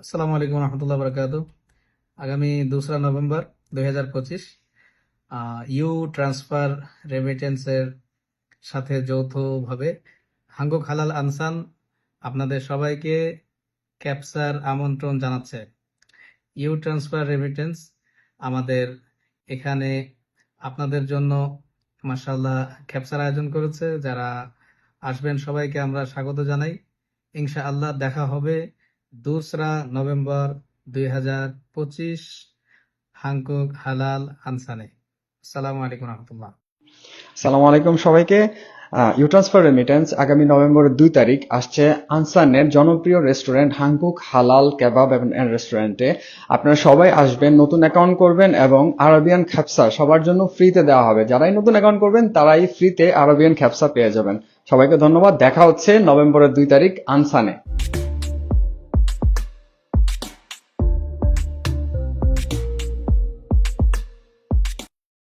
আসসালামু আলাইকুম রহমতুল্লাহ বরকাত। আগামী দোসরা নভেম্বর দুই হাজার পঁচিশ ইউ ট্রান্সফার রেমিটেন্সের সাথে যৌথভাবে হাঙ্গুক খালাল আনসান আপনাদের সবাইকে ক্যাপসার আমন্ত্রণ জানাচ্ছে। ইউ ট্রান্সফার রেমিটেন্স আমাদের এখানে আপনাদের জন্য মাসাল্লাহ ক্যাপসার আয়োজন করেছে। যারা আসবেন সবাইকে আমরা স্বাগত জানাই। ইনশাআল্লাহ দেখা হবে দোসরা নভেম্বর দুই হাজার পঁচিশ, হাংকুক হালাল আনসানে। আসসালামু আলাইকুম রহমতুল্লাহ। সালাম আলাইকুম সবাইকে। ইউ ট্রান্সফার রেমিটেন্স আগামী নভেম্বরের দুই তারিখ আসছে আনসানের জনপ্রিয় রেস্টুরেন্ট হাংকুক হালাল কেবাব এন্ড রেস্টুরেন্টে। আপনারা সবাই আসবেন, নতুন অ্যাকাউন্ট করবেন এবং আরবিয়ান খ্যাপসা সবার জন্য ফ্রিতে দেওয়া হবে। যারাই নতুন অ্যাকাউন্ট করবেন, তারাই ফ্রিতে আরবিয়ান খ্যাপসা পেয়ে যাবেন। সবাইকে ধন্যবাদ। দেখা হচ্ছে নভেম্বরের দুই তারিখ আনসানে।